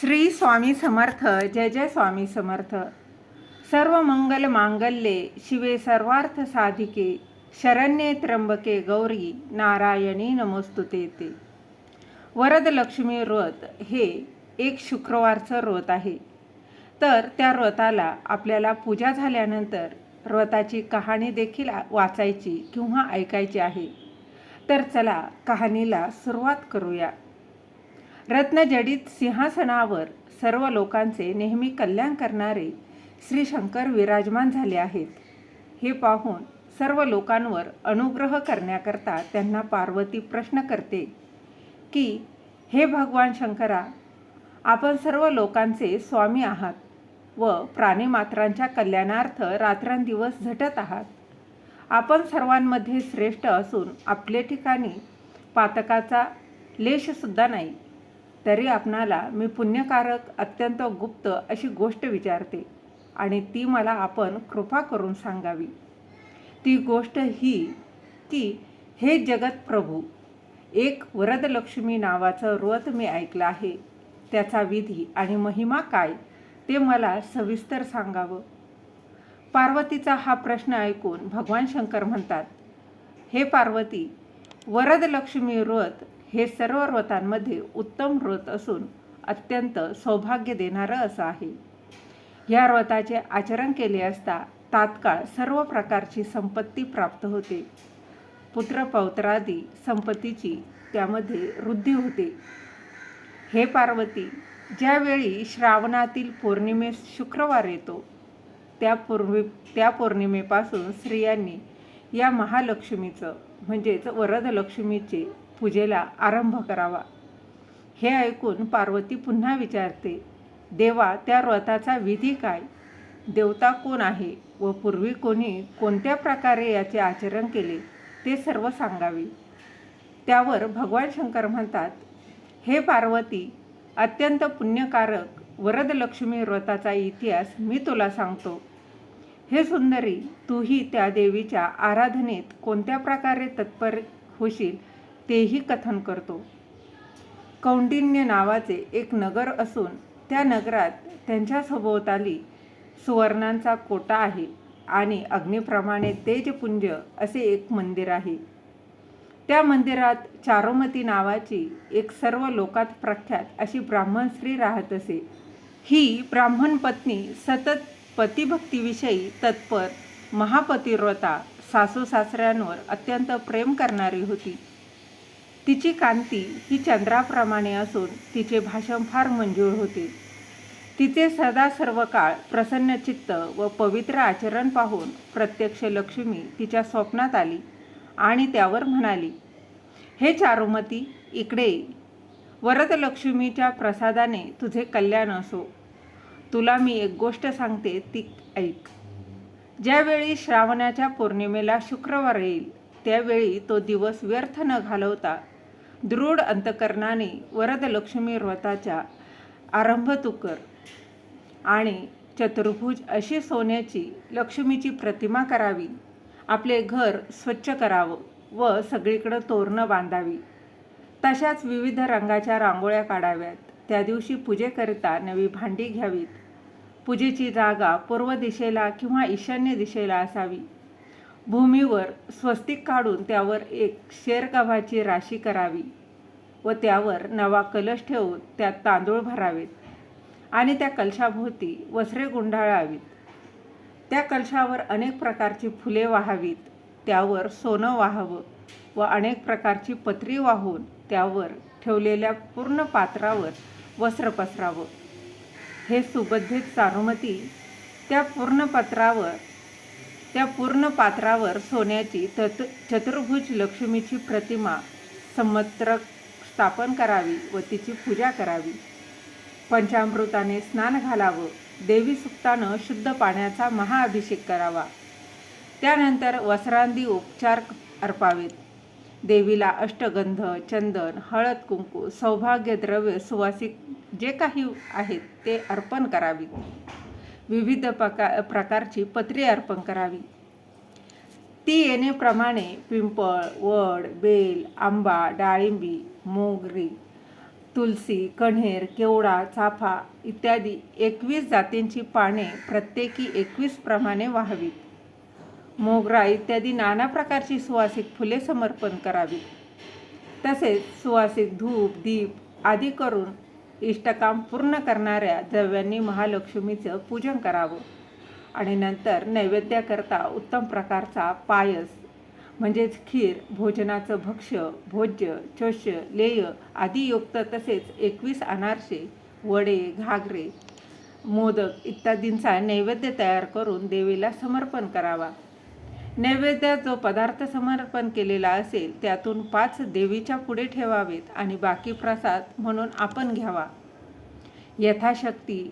श्री स्वामी समर्थ जय जय स्वामी समर्थ. सर्व मंगल मांगल्ये शिवे सर्वार्थ साधिके शरण्ये त्र्यंबके गौरी नारायणी नमोस्तुते ते. वरद लक्ष्मी व्रत हे एक शुक्रवारचं व्रत आहे. तर त्या व्रताला आपल्याला पूजा झाल्यानंतर व्रताची कहाणी देखील वाचायची किंवा ऐकायची आहे. तर चला कहाणीला सुरुवात करूया. रत्नजडित सिंहासनावर सर्व लोकांचे नेहमी कल्याण करणारे श्री शंकर विराजमान झाले आहेत. हे पाहून सर्व लोकांवर अनुग्रह करण्याकरता त्यांना पार्वती प्रश्न करते की हे भगवान शंकरा आपण सर्व लोकांचे स्वामी आहात व प्राणीमात्रांच्या कल्याणार्थ रात्रंदिवस झटत आहात. आपण सर्वांमध्ये श्रेष्ठ असून आपले ठिकाणी पातकाचा लेशसुद्धा नाही. तरी आपणाला मी पुण्यकारक अत्यंत गुप्त अशी गोष्ट विचारते आणि ती मला आपण कृपा करून सांगावी. ती गोष्ट ही की हे जगत प्रभू एक वरदलक्ष्मी नावाचं व्रत मी ऐकलं आहे. त्याचा विधी आणि महिमा काय ते मला सविस्तर सांगावं. पार्वतीचा हा प्रश्न ऐकून भगवान शंकर म्हणतात हे पार्वती वरदलक्ष्मी व्रत हे सर्व व्रतांमध्ये उत्तम व्रत असून अत्यंत सौभाग्य देणारं असं आहे. या व्रताचे आचरण केले असता तात्काळ सर्व प्रकारची संपत्ती प्राप्त होते. पुत्रपौत्रादी संपत्तीची त्यामध्ये वृद्धी होते. हे पार्वती ज्यावेळी श्रावणातील पौर्णिमेस शुक्रवार येतो त्या पौर्णि त्या पौर्णिमेपासून स्त्रियांनी या महालक्ष्मीचं म्हणजेच वरदलक्ष्मीचे पूजेला आरंभ करावा. हे ऐकून पार्वती पुन्हा विचारते देवा त्या व्रताचा विधी काय? देवता कोण आहे व पूर्वी कोणी कोणत्या प्रकारे याचे आचरण केले ते सर्व सांगावे. त्यावर भगवान शंकर म्हणतात हे पार्वती अत्यंत पुण्यकारक वरदलक्ष्मी व्रताचा इतिहास मी तुला सांगतो. हे सुंदरी तूही त्या देवीच्या आराधनेत कोणत्या प्रकारे तत्पर होशील तेही कथन करतो. कौंडिन्य नावाचे एक नगर असून त्या नगरात त्यांच्या सभोवताली सुवर्णांचा कोटा आहे आणि अग्निप्रमाणे तेजपुंज असे एक मंदिर आहे. त्या मंदिरात चारुमती नावाची एक सर्व लोकात प्रख्यात अशी ब्राह्मण स्त्री राहत असे. ही ब्राह्मण पत्नी सतत पतिभक्तीविषयी तत्पर महापतिव्रता सासू सासऱ्यांवर अत्यंत प्रेम करणारी होती. तिची कांती ही चंद्राप्रमाणे असून तिचे भाषण फार मंजूळ होते. तिचे सदा सर्व काळ प्रसन्न चित्त व पवित्र आचरण पाहून प्रत्यक्ष लक्ष्मी तिच्या स्वप्नात आली आणि त्यावर म्हणाली हे चारुमती इकडे वरदलक्ष्मीच्या प्रसादाने तुझे कल्याण असो. तुला मी एक गोष्ट सांगते ती ऐक. ज्यावेळी श्रावणाच्या पौर्णिमेला शुक्रवार येईल त्यावेळी तो दिवस व्यर्थ न घालवता दृढ अंतकरणाने वरदलक्ष्मी व्रताच्या आरंभ तू कर. आणि चतुर्भुज अशी सोन्याची लक्ष्मीची प्रतिमा करावी. आपले घर स्वच्छ करावं व सगळीकडं तोरणं बांधावी. तशाच विविध रंगाच्या रांगोळ्या काढाव्यात. त्या दिवशी पूजेकरिता नवी भांडी घ्यावीत. पूजेची जागा पूर्व दिशेला किंवा ईशान्य दिशेला असावी. भूमीवर स्वस्तिक काढून त्यावर एक शेरगव्हाची राशी करावी व त्यावर नवा कलश ठेवून त्यात तांदूळ भरावेत आणि त्या कलशाभोवती वस्त्रे गुंडाळावीत. त्या कलशावर अनेक प्रकारची फुले वाहावीत त्यावर सोनं वाहावं व अनेक प्रकारची पत्री वाहून त्यावर ठेवलेल्या पूर्ण पात्रावर वस्त्र पसरावं. हे सुबद्धीत सारुमती त्या पूर्ण पत्रावर त्या पूर्ण पात्रावर सोन्याची तत चतुर्भुज लक्ष्मीची प्रतिमा संमत्रक स्थापन करावी व तिची पूजा करावी. पंचामृताने स्नान घालावं देवी सुक्तानं शुद्ध पाण्याचा महाअभिषेक करावा. त्यानंतर वस्त्रांदी उपचार अर्पावेत. देवीला अष्टगंध चंदन हळद कुंकू सौभाग्य द्रव्य सुवासिक जे काही आहेत ते अर्पण करावीत विविध प्रका प्रकारची पत्रे अर्पण करावी. ती येणेप्रमाणे पिंपळ वड बेल आंबा डाळिंबी मोगरी तुलसी कण्हेर केवडा चाफा इत्यादी एकवीस जातींची पाने प्रत्येकी एकवीस प्रमाणे व्हावीत. मोगरा इत्यादी नाना प्रकारची सुवासिक फुले समर्पण करावीत तसेच सुवासिक धूप दीप आदी करून इष्टकाम पूर्ण करणाऱ्या द्रव्यांनी महालक्ष्मीचं पूजन करावं. आणि नंतर नैवेद्याकरता उत्तम प्रकारचा पायस म्हणजेच खीर भोजनाचं भक्ष्य भोज्य चोष्य लेय आदी युक्त तसेच एकवीस अनारसे वडे घागरे मोदक इत्यादींचा नैवेद्य तयार करून देवीला समर्पण करावा. नैवेद्यात जो पदार्थ समर्पण केलेला असेल त्यातून पाच देवीच्या पुढे ठेवावेत आणि बाकी प्रसाद म्हणून आपण घ्यावा. यथाशक्ती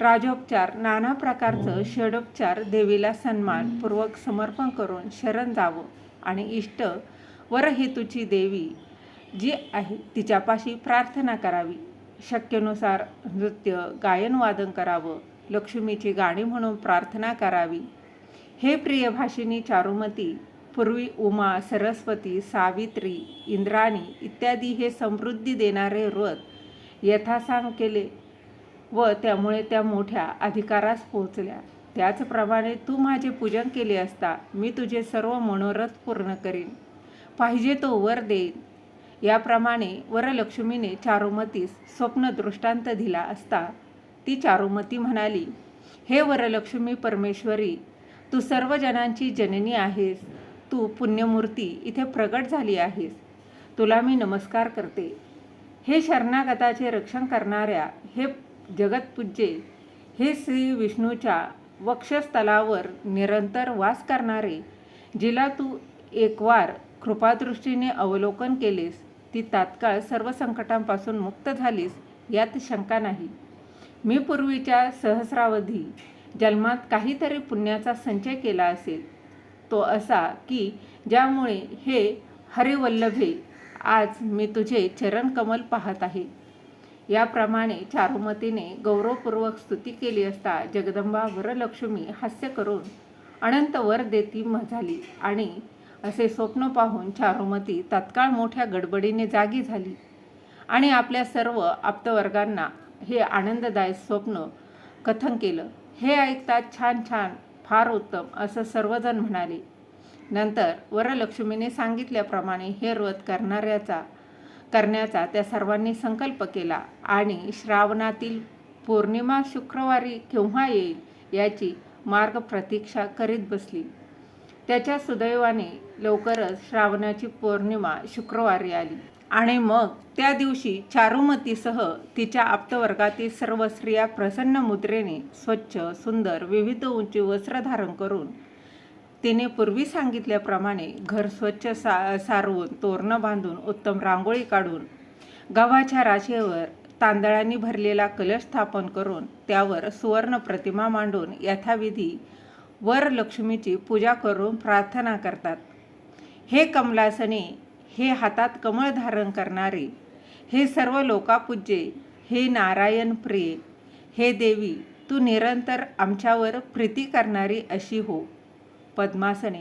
राजोपचार नाना प्रकारचं षडोपचार देवीला सन्मानपूर्वक समर्पण करून शरण जावं आणि इष्ट वरहेतूची देवी जी आहे तिच्यापाशी प्रार्थना करावी. शक्यनुसार नृत्य गायन वादन करावं. लक्ष्मीची गाणी म्हणून प्रार्थना करावी. हे प्रियभाषिनी चारुमती पूर्वी उमा सरस्वती सावित्री इंद्राणी इत्यादी हे समृद्धी देणारे व्रत यथासांग केले व त्यामुळे त्या मोठ्या अधिकारास पोहोचल्या. त्याचप्रमाणे तू माझे पूजन केले असता मी तुझे सर्व मनोरथ पूर्ण करीन. पाहिजे तो वर देईन. याप्रमाणे वरलक्ष्मीने चारुमतीस स्वप्न दृष्टांत दिला असता ती चारुमती म्हणाली हे वरलक्ष्मी परमेश्वरी तू सर्व जनांची जननी आहेस. तू पुण्यमूर्ती इथे प्रगट झाली आहेस. तुला मी नमस्कार करते. हे शरणागताचे रक्षण करणाऱ्या हे जगतपूज्ये हे श्री विष्णूच्या वक्षस्थलावर निरंतर वास करणारे जिला तू एकवार कृपादृष्टीने अवलोकन केलेस ती तात्काळ सर्व संकटांपासून मुक्त झालीस यात शंका नाही. मी पूर्वीच्या सहस्रावधी जन्मात काहीतरी पुण्याचा संचय केला असेल तो असा की ज्यामुळे हे हरिवल्लभे आज मी तुझे चरणकमल पाहत आहे. याप्रमाणे चारुमतीने गौरवपूर्वक स्तुती केली असता जगदंबा वरलक्ष्मी हास्य करून अनंत वर देती झाली आणि असे स्वप्न पाहून चारुमती तत्काळ मोठ्या गडबडीने जागी झाली आणि आपल्या सर्व आप्तवर्गांना हे आनंददायक स्वप्न कथन केलं. हे ऐकतात छान छान फार उत्तम असं सर्वजण म्हणाले. नंतर वरलक्ष्मीने सांगितल्याप्रमाणे हे व्रत करणाऱ्याचा करण्याचा त्या सर्वांनी संकल्प केला आणि श्रावणातील पौर्णिमा शुक्रवारी केव्हा येईल याची मार्ग प्रतीक्षा करीत बसली. त्याच्या सुदैवाने लवकरच श्रावणाची पौर्णिमा शुक्रवारी आली. आणि मग त्या दिवशी चारुमतीसह तिच्या आप्तवर्गातील सर्व स्त्रिया प्रसन्न मुद्रेने स्वच्छ सुंदर विविध उंची वस्त्र धारण करून तिने पूर्वी सांगितल्याप्रमाणे घर स्वच्छ सा सारवून तोरणं बांधून उत्तम रांगोळी काढून गव्हाच्या राशेवर तांदळांनी भरलेला कलश स्थापन करून त्यावर सुवर्ण प्रतिमा मांडून यथाविधी वर लक्ष्मीची पूजा करून प्रार्थना करतात. हे कमलासने हे हातात कमळ धारण करणारे. हे सर्व लोकापूज्ये हे नारायण प्रिय. हे देवी तू निरंतर आमच्यावर प्रीती करणारी अशी हो. पद्मासने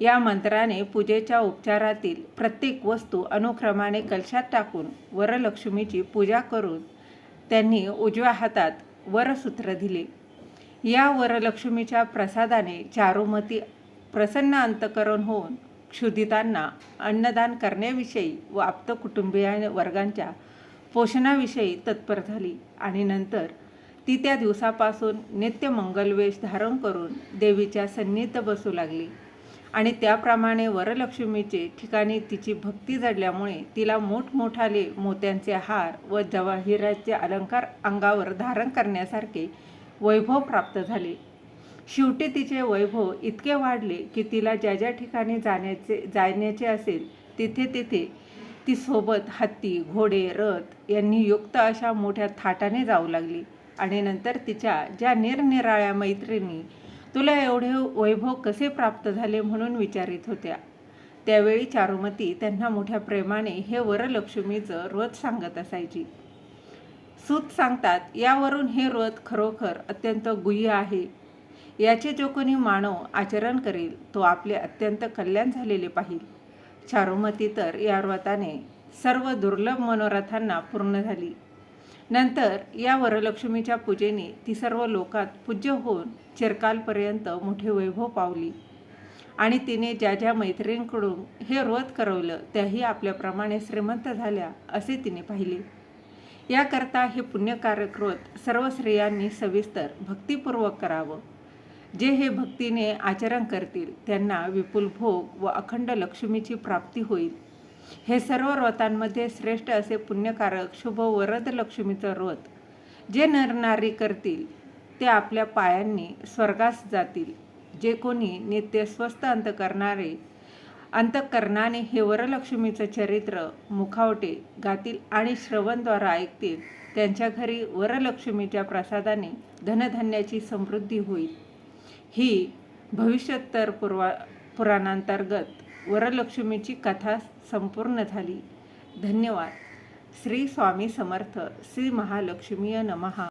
या मंत्राने पूजेच्या उपचारातील प्रत्येक वस्तू अनुक्रमाने कलशात टाकून वरलक्ष्मीची पूजा करून त्यांनी उजव्या हातात वरसूत्र दिले. या वरलक्ष्मीच्या प्रसादाने चारुमती प्रसन्न अंतकरण होऊन क्षुदितांना अन्नदान करण्याविषयी व आप्त कुटुंबीय वर्गांच्या पोषणाविषयी तत्पर झाली आणि नंतर ती त्या दिवसापासून नित्य मंगलवेश धारण करून देवीच्या सन्निध बसू लागली. आणि त्याप्रमाणे वरलक्ष्मीचे ठिकाणी तिची भक्ती जडल्यामुळे तिला मोठमोठाले मोत्यांचे हार व जवाहिराचे अलंकार अंगावर धारण करण्यासारखे वैभव प्राप्त झाले. शेवटी तिचे वैभव इतके वाढले की तिला ज्या ज्या ठिकाणी जाण्याचे जाण्याचे असेल तिथे तिथे ती सोबत हत्ती घोडे रथ यांनी युक्त अशा मोठ्या थाटाने जाऊ लागली. आणि नंतर तिच्या ज्या निरनिराळ्या मैत्रिणी तुला एवढे वैभव कसे प्राप्त झाले म्हणून विचारित होत्या. त्यावेळी चारुमती त्यांना मोठ्या प्रेमाने हे वरलक्ष्मीचं व्रत सांगत असायची. सूत सांगतात यावरून हे व्रत खरोखर अत्यंत गुह्य आहे. याचे जो कोणी मानव आचरण करेल तो आपले अत्यंत कल्याण झालेले पाहिल. चारुमती तर या व्रताने सर्व दुर्लभ मनोरथांना पूर्ण झाली. नंतर या वरलक्ष्मीच्या पूजेने ती सर्व लोकात पूज्य होऊन चिरकालपर्यंत मोठे वैभव पावली. आणि तिने ज्या ज्या मैत्रिणींकडून हे व्रत करवलं त्याही आपल्याप्रमाणे श्रीमंत झाल्या असे तिने पाहिले. याकरता हे पुण्यकारक व्रत सर्व स्त्रियांनी सविस्तर भक्तिपूर्वक करावं. जे हे भक्तीने आचरण करतील त्यांना विपुल भोग व अखंड लक्ष्मीची प्राप्ती होईल. हे सर्व व्रतांमध्ये श्रेष्ठ असे पुण्यकारक शुभ वरद लक्ष्मीचं व्रत जे नरनारी करतील ते आपल्या पायांनी स्वर्गास जातील. जे कोणी नित्य स्वस्थ अंत करणारे अंतकरणाने हे वरलक्ष्मीचं चरित्र मुखावटे गातील आणि श्रवणद्वारा ऐकतील त्यांच्या घरी वरलक्ष्मीच्या प्रसादाने धनधान्याची समृद्धी होईल. ही भविष्योत्तर पुरवा पुराणांतर्गत वरलक्ष्मीची कथा संपूर्ण झाली. धन्यवाद. श्री स्वामी समर्थ. श्री महालक्ष्मीय नमहा